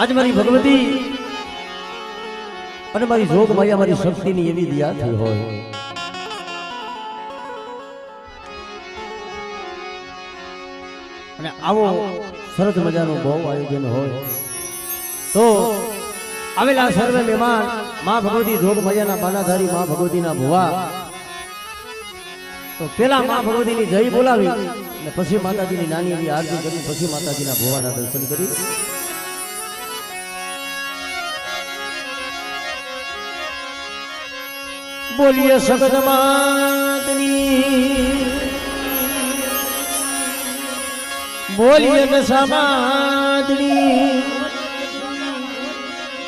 આજ મારી ભગવતી અને મારી જોગ માયા મારી શક્તિની એવી દિયા થઈ હોય. અને આવો સરસ મજાનું બહુ આયોજન હોય. તો આવેલા સર્વે મહેમાન, મા ભગવતી જોગ માયાના બાનાધારી મા ભગવતીના ભુવા. તો પેલા મા ભગવતીની જય બોલાવી અને પછી માતાજીની નાની એવી આરતી કરી, પછી માતાજીના ભુવાના દર્શન કરી. બોલીએ સગત માતની. બોલીએ દશામાતની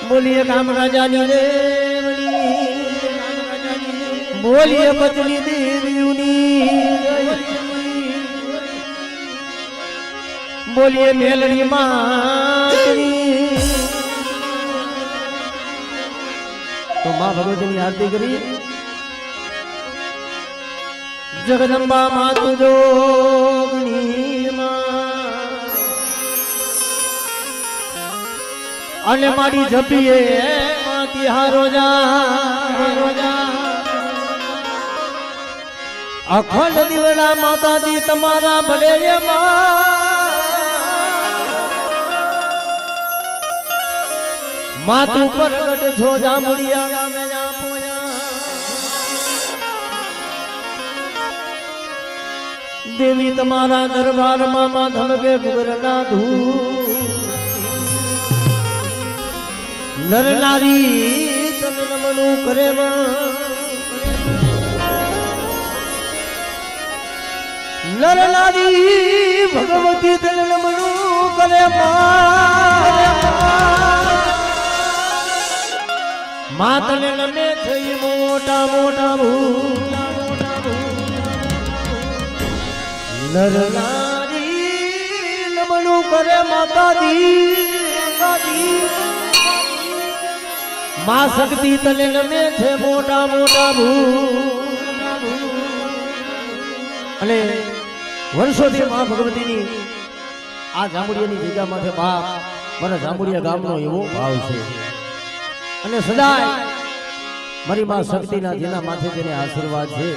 બોલીએ કામ રાજાની દેવની. બોલીએ પત્ની દેવીની બોલીએ મેલડી માતની. તો મા ભગવતીની આરતી કરી. જગદંબા માતુ જોગણી અને મારી જપીએ માતી હારોજા અખંડ દીવડા માતાજી તમારા ભલે માતું પર છો જામુડિયા દેવી તમારા દરબારમાં માધવ ધમકે ગુગરના ધૂ. નર નારી તને નમનું કરે નર નારી ભગવતી તને નમનું કરે મા. તને નમે થઈ મોટા મોટા ભૂ. નર નારી કરે માતાજી માં શક્તિ તને નમે છે મોટા મોટા અને વર્ષોથી મા ભગવતીની આ જાંબુડિયાની જગ્યા માથે બાપ મને જાંબુડિયા ગામનો એવો ભાવ છે. અને સદાય મારી માં શક્તિના જેના માથે જેને આશીર્વાદ છે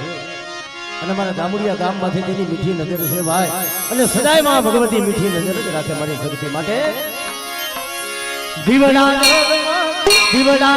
અને મારા જાંબુડિયા ગામમાંથી તેની મીઠી નજર છે ભાઈ, અને સદાયમાં ભગવતી મીઠી નજર જ રાખે મારી શક્તિ માટે. દીવડા દીવડા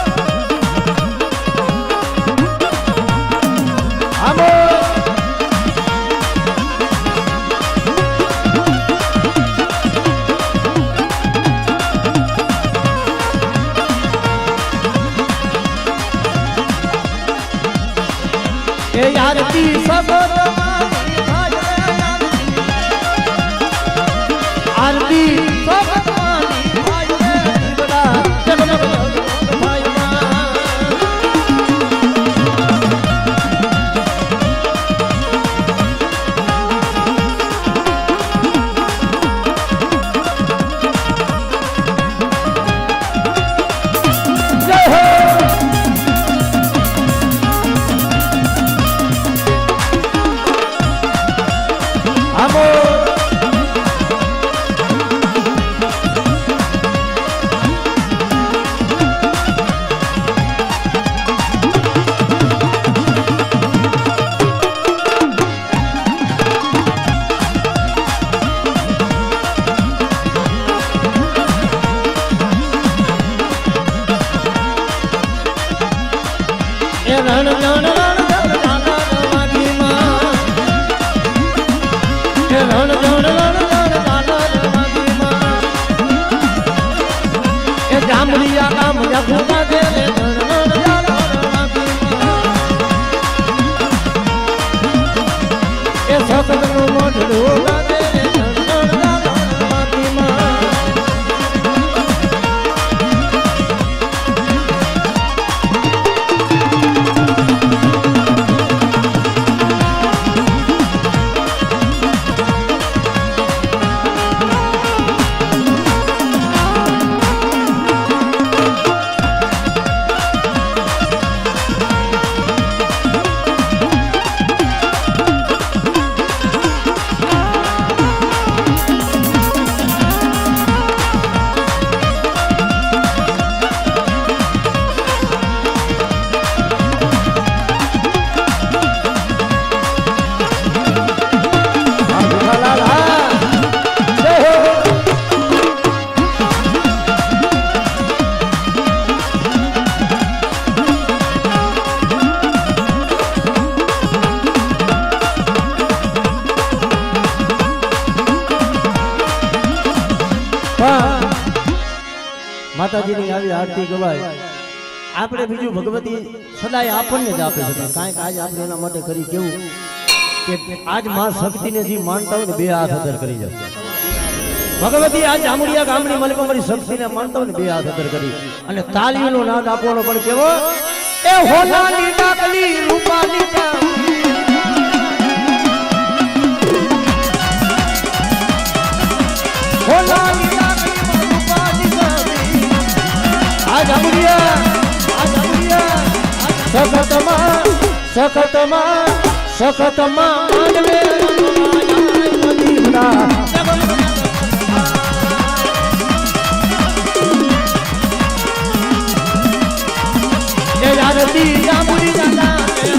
સદાય આપણને જ આપે છે કાંઈક આજ આપણે એના માટે કરી કેવું કે આજમાં શક્તિને જે માનતા હોય ને બે હાથ અદર કરી જાય ભગવતી આ જામડિયા ગામની મલકમરી શક્તિને માનતા હોય ને બે હાથ અદર કરી અને તાલીનો નાદ આપવાનો પણ કેવો એ હોનાની ડાકલી રૂપાલી ચાંદી. હોનાની ડાકલીમાં રૂપાલી ચાંદી. આ જામુડિયા આ જામુડિયા સખતમાં સખતમાં સખતમાં માનવે. એ યાદતી જામુડી દાદા એ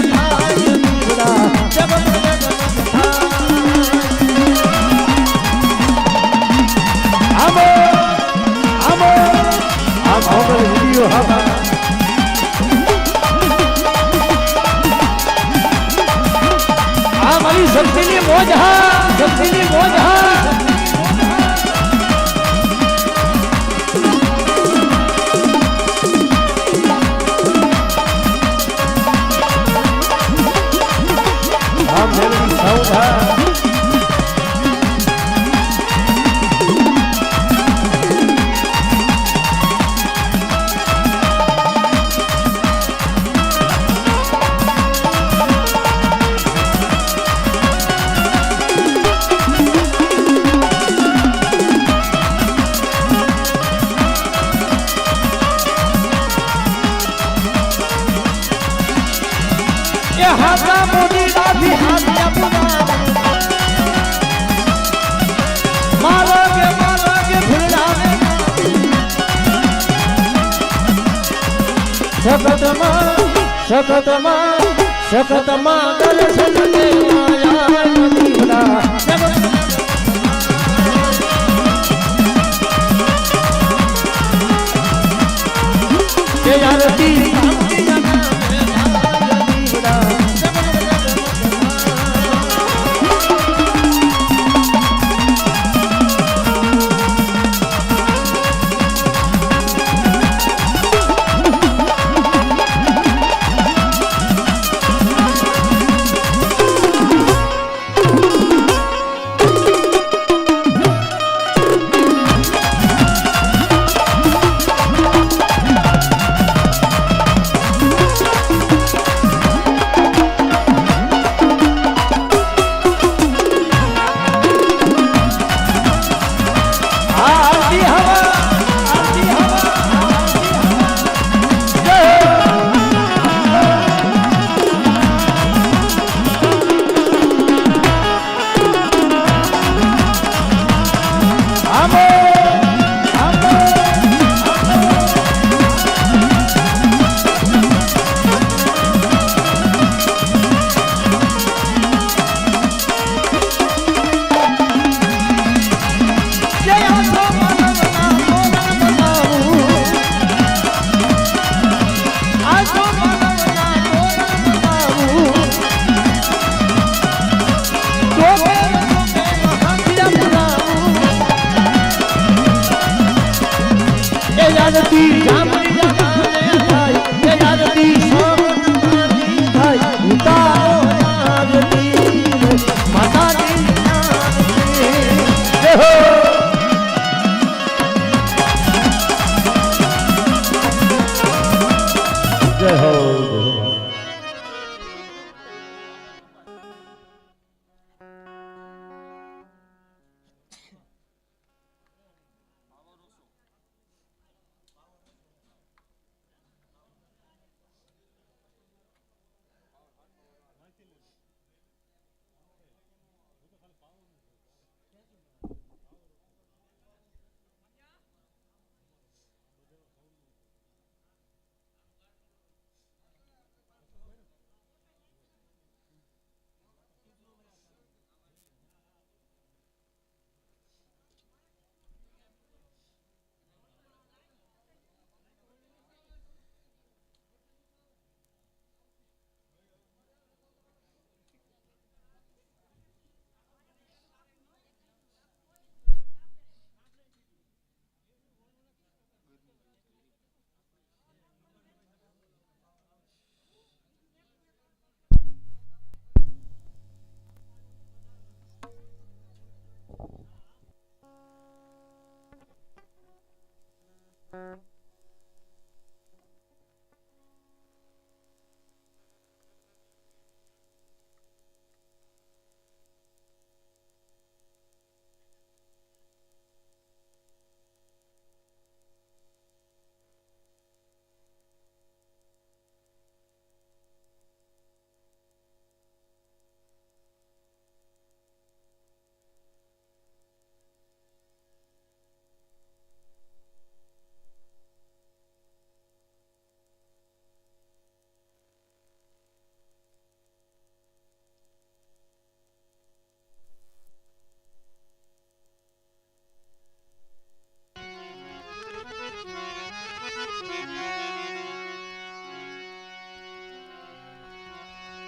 શક્તિની મોજ હા શક્તિની મોજ સખતમાં સખતમાં સખતમાં દર્શન દેવાયા મદીના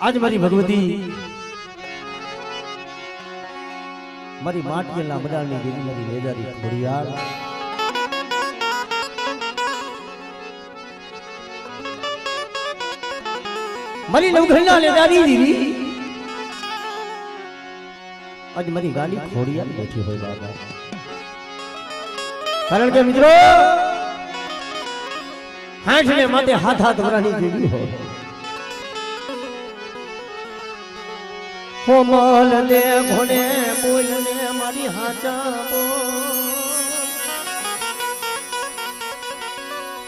આજ મારી ભગવતી મારી માટીના મડાની દેવી મારી વેદારી ખોડિયાર. મારી નવઘરના લેદારી દેવી. આજ મારી ગાડી ખોડિયાર બેઠી હોય બાબા. કારણ કે મિત્રો હાથ ને માટે હાથ હાથ વરાની જેવી હોય. કોમલ દે ઘોડે બોલને મારી હાચા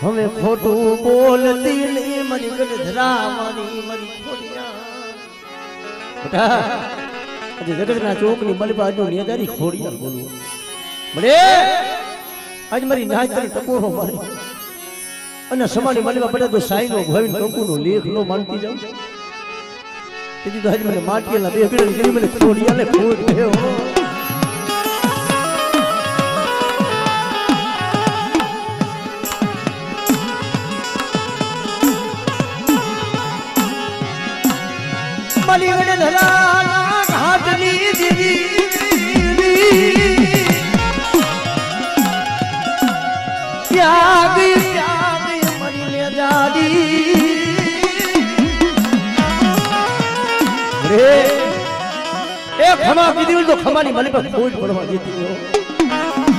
હવે ખોટું બોલતી નહીં મારી ગઢધરા મારી મારી ખોડિયા. આજે જગતના ચોકની બલબાજુ નેદારી ખોડિયા બોલવું મળે? આજ મારી નાચ કરી ટકોરો મારી. અને સમાની મલીબા પડે તો સાઈનો ભવિન કંકુનો લેખ નો માનતી જાઉં. તેથી તો આજ મને માટીના બે ગળી કરી મને ખોડિયાને ખોટ ગયો મારી વડે ધરાના ઘાટની દીદી. ખમા કીધી તો ખમાની મને પર ખોટ પડવા દીધી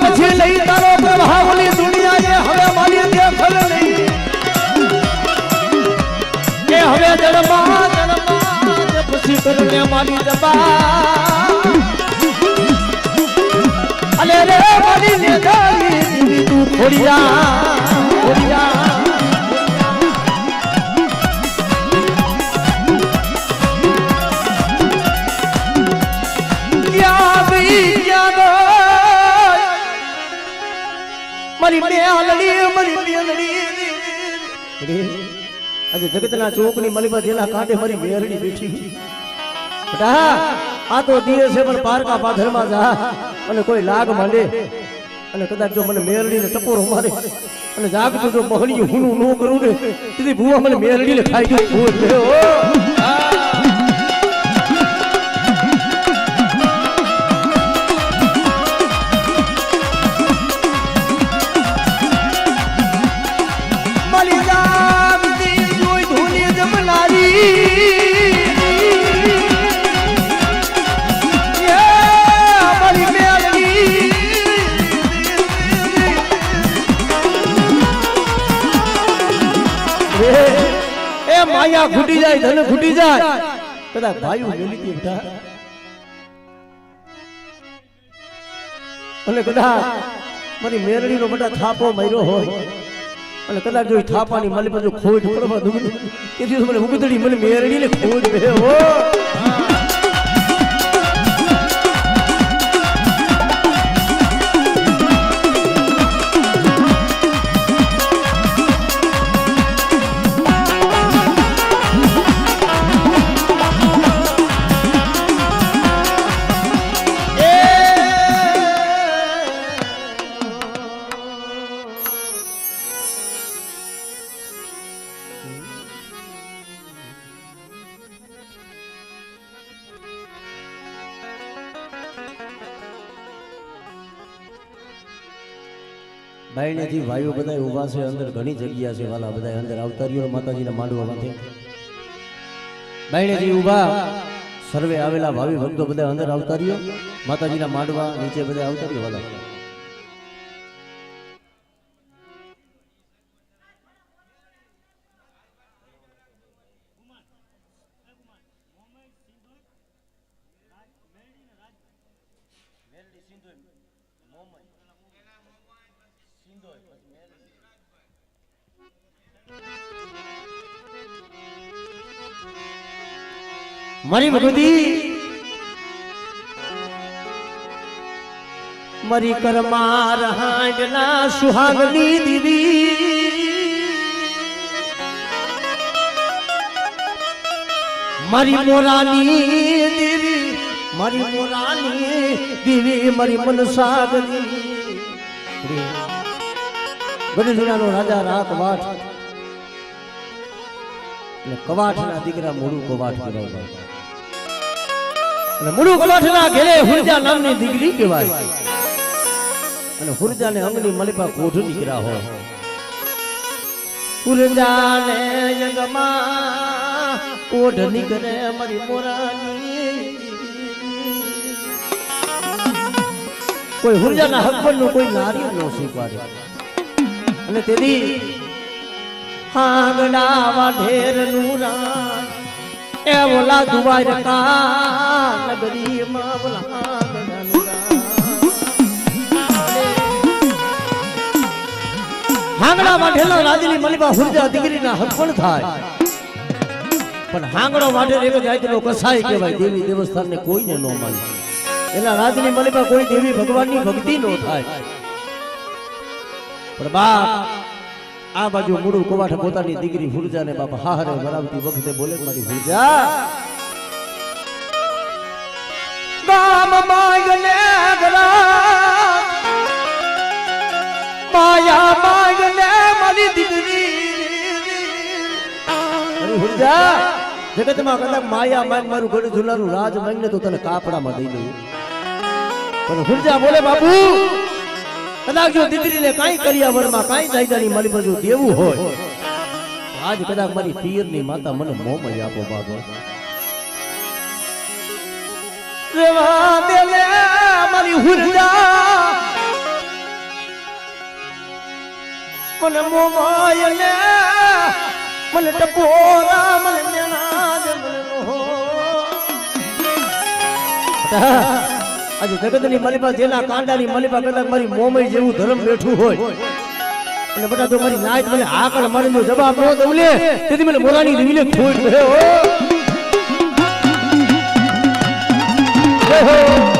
પછી લઈ તારો પ્રભાવની હવે મારી દેખલ નહીં. હવે કરને મારી દબા અલે રે મારી જગતના ચોકની મલીમાં જેના કાંઠે મારી મેરડી બેઠી. બેટા, આ તો દિવસે પણ પારકા પાથરમાં જા. અને કોઈ લાગ માંડે. અને કદાચ જો મને મેરડીને ટપોરો મારે, અને જાગતું જો બહણી હુનું ન કરું ને, તેથી ભૂવા મને મેરડીને ખાઈ ગયો કદાચ ભાઈઓ મેલી હતી. બેટા અને કદાચ મારી મેરડીનો બધા થાપો માર્યો હોય. અને કદાચ જો થાપાની માલી બાજુ ખોટ પડવા દુગડી તેથી મને ઉગદડી મને મેરડી ને ખોટ બે હો બાયણેથી ભાઈઓ બધા ઊભા છે, અંદર ઘણી જગ્યા છે, વાલા બધા અંદર અવતારીઓ માતાજીના માંડવા માથે બાયણેથી ઊભા. સર્વે આવેલા ભાવિ ભક્તો બધા અંદર અવતારીઓ માતાજીના માંડવા નીચે બધા અવતારીઓ વાલા. મારી ભગવતી મારી કરમાર હાંડના સુહાગની દીદી. મારી મોરાની દેવી મારી મોરાની દેવી મારી મનસાગની. ગઢજુનાનો રાજા રાત વાટ. અને કવાઠના દીકરા મોડું કવાઠ કહેવાય અને મૂળું કવાઠના ઘેરે હુરજા અંગની મલિપા કોઢ દીકરા હોય. હુરજાને યંગમાં નીકળે મારી મોરાની. કોઈ હુરજાના હકબરનું કોઈ નારી ન સ્વીકારે. અને તેથી હાંગડા વાઢેર નુરા એ ઓલા દુવાર કા નગરી માં બોલા હાંગડા વાઢેલા મલિબા હુરજા દીકરીના હરપણ થાય. પણ હાંગડો વાઢેલ એક જાતનો કસાય કહેવાય, દેવી દેવસ્થાનને કોઈને ન માને. એના રાજની મલિબા કોઈ દેવી ભગવાનની ભક્તિ ન થાય. પણ બાપ આ બાજુ મૂળું કવાઠ પોતાની દીકરી હુરજાને બાપા હારે વરાવતી વખતે બોલે, મારી હુરજા. ગામ માંગને માયા માંગને મારી દીકરી. હુરજા, જગતમાં કદાચ માયા માંગ મારું ઘડું ઝુલાનું રાજ માંગને તો તને કાપડામાં દઈ દઉં. પણ હુરજા બોલે, બાપુ કદાચ જો દીકરીને કાંઈ કર્યાવરમાં કાંઈ દાયદાની મારી બાજુ દેવું હોય, આજ કદાચ મારી પિયરની માતા મને મોમય આપો બાબો રેવા દે લે મારી હુરજા મને મોમાય લે, મને ટપોરા, મને મેણા દે મને આજે જગતની મલિપા જેના કાંડાની મલિપા કદાચ મારી મોમય જેવું ધર્મ બેઠું હોય. અને બટા તો મારી નાયત મને હાકલ મારી નો જવાબ ન દઉં લે. તેથી મને મોરાની રીવીને ખોટ હો. હો.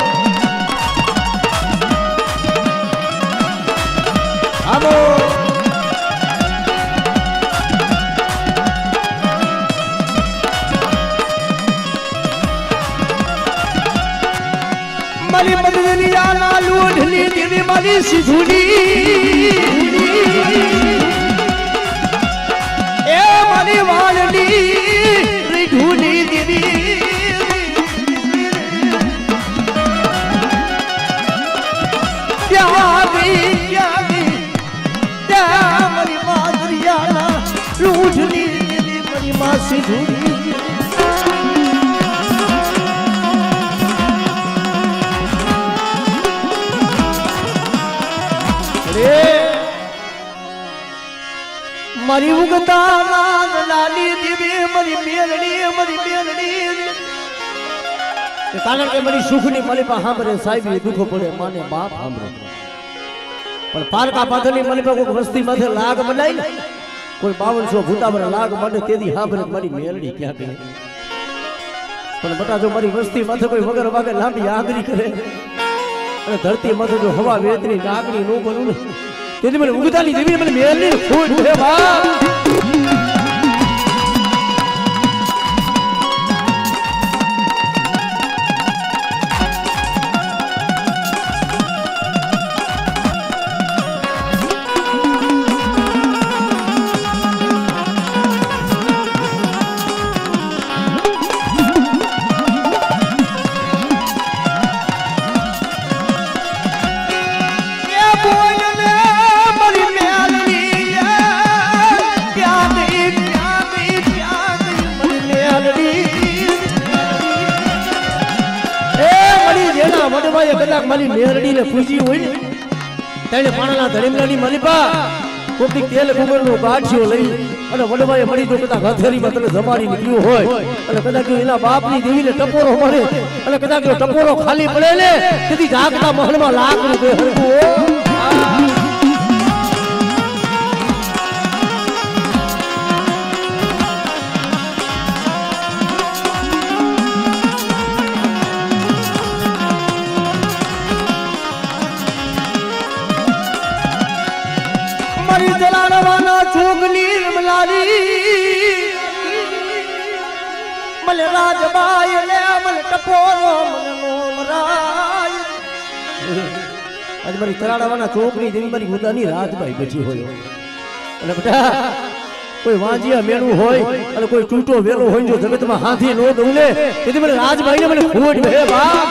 મારી બદલિયાના લોઢની દેવી મારી સિધુની. એ મારી વાળની રીઢુની દેવી. મારી માદરિયાના લોઢની દેવી મારી મારી ઉગતા નાદ લાલી દીવી મારી મેલડી મારી મેલડી. કારણ કે મારી સુખની મલિપા સાંભળે સાહેબ દુઃખો પડે, માને બાપ સાંભળે. પણ પારકા પાથરની મલિપા કોઈ વસ્તી માથે લાગ બનાવી કોઈ બાવનસો ભૂતાવર લાગ મને તેદી સાંભળે મારી મેલડી ક્યાં કહે પણ બટા જો મારી વસ્તી માથે કોઈ વગર વાગે લાંબી આગરી કરે, અને ધરતી માથે જો હવા વેતરી નાગણી નો કરું ને તેથી મને ઉગતાની દેવી મને મેલની ફૂટ છે બા વડવાએ કદાચ મારી મેરડીને પૂજી હોય ને તેને પાણાના ધડીમલાની મલિપા કોકની તેલ કુબરનો ગાંઠિયો લઈ અને વડવાએ મળી જો કદાચ હથેળીમાં તને જમાડી નીકળ્યું હોય. અને કદાચ જો એના બાપની દેવીને ટપોરો મળે, અને કદાચ જો ટપોરો ખાલી પડે ને, તેથી જાગતા મહલમાં લાખ દે મારી જલાણવાના ચોગની મલારી મને રાજબાઈ લે મને ટપોરો મને આજ મારી તરાડાવાના છોકરી જેવી મારી ગુદાની રાજબાઈ બેઠી હોય. અને બેટા કોઈ વાંજિયા મેળું હોય અને કોઈ તૂટો વેલો હોય જો જગતમાં હાથી નો દઉં ને તેથી મને રાજભાઈને મને ખોટ હે બાપ.